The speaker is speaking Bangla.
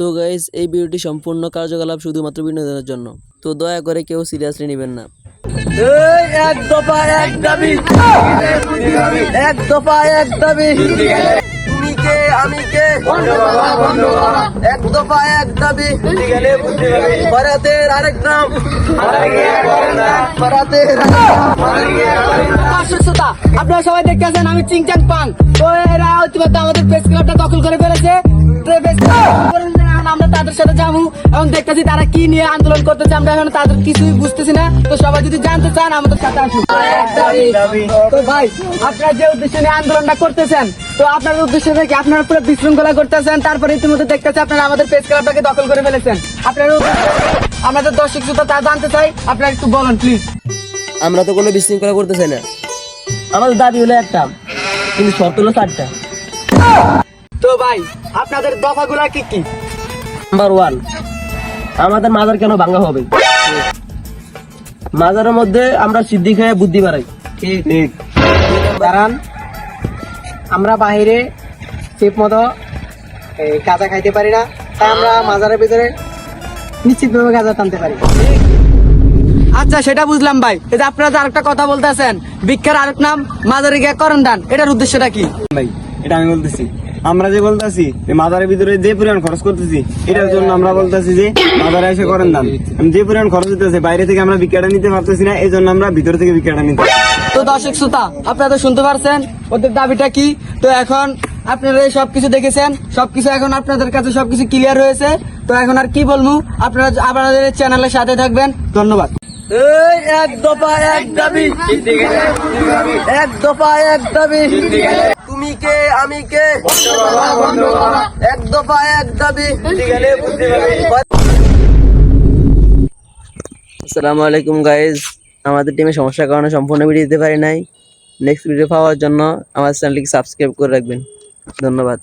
তো গাইজ এই ভিডিওটি সম্পূর্ণ কার্যকলাপ শুধুমাত্র বিনোদনের জন্য। তো দয়া করে কেউ সিরিয়াসলি নেবেন না। এক দফা এক দাবি। এক দফা এক দাবি। তুমি কে আমি কে? এক দফা এক দাবি। ভারতের আরেক নাম। ভারতের আপনারা সবাই দেখতেছেন আমি চিংচাং পাং। তো এরা আমাদের প্রেস ক্লাবটা দখল করে ফেলেছে। সাথে যাব। এবং দেখতেছি তারা কি নিয়ে আন্দোলন করতেছে। আমরা এখন তাদের কিছুই বুঝতেছি না। তো সবাই যদি জানতে চান আমাদের সাথে আসুন। তো ভাই আপনারা যে উদ্দেশ্য নিয়ে আন্দোলনটা করতেছেন তো আপনার উদ্দেশ্য থেকে আপনারা পুরো বিশৃঙ্খলা করতেছেন। তারপরে ইতিমধ্যে দেখতেছি আপনারা আমাদের প্রেস ক্লাবটাকে দখল করে ফেলেছেন। আপনার উদ্দেশ্য আমাদের দর্শক শ্রোতা তা জানতে চাই আপনারা একটু বলুন প্লিজ আমরা তো কোনো বিশৃঙ্খলা করতে চাই না। আমাদের দাবি হলো একটা। কিন্তু শর্ত হলো চারটা। তো ভাই আপনাদের দফাগুলা কি কি? নাম্বার ওয়ান আমাদের মাজার কেন ভাঙা হবে? মাজারের মধ্যে আমরা সিদ্ধি খেয়ে বুদ্ধি বাড়াই। কারণ আমরা বাহিরে ঠিক মতো গাঁজা খাইতে পারি না। তাই আমরা মাজারের ভিতরে নিশ্চিতভাবে গাঁজা টানতে পারি। আচ্ছা সেটা বুঝলাম ভাই। এই যে আপনারা যে আরেকটা কথা বলতেছেন ভিক্ষার আরেক নাম মাজারে গিয়ে করণ দান এটার উদ্দেশ্যটা কি? ভাই এটা আমি বলতেছি। আমরা যে বলতেছি মাদারের ভিতরে যে পরিমাণ খরচ করতেছি এটার জন্য আমরা বলতেছি যে মাদারে এসে করেন দান। যে পরিমাণ খরচ হইতেছে বাইরে থেকে আমরা বিক্রিয়াটা নিতে পারতেছি না এই জন্য আমরা ভিতর থেকে বিক্রিয়াটা নিতে তো দর্শক শ্রোতা আপনারা তো শুনতে পারছেন ওদের দাবিটা কি? তো এখন আপনারা এই সবকিছু দেখেছেন সবকিছু এখন আপনাদের কাছে সবকিছু ক্লিয়ার হয়েছে তো এখন আর কি বলব আপনারা আপনাদের চ্যানেলের সাথে থাকবেন। ধন্যবাদ। এই এক দফা এক দাবি। এক দফা এক দাবি। তুমি কে? আমি কে? এক দফা, এক দাবি। আসসালামু আলাইকুম গাইজ আমাদের টিমে সমস্যার কারণে সম্পূর্ণ ভিডিও দিতে পারি নাই। নেক্সট ভিডিও পাওয়ার জন্য আমার চ্যানেলটিকে সাবস্ক্রাইব করে রাখবেন। ধন্যবাদ।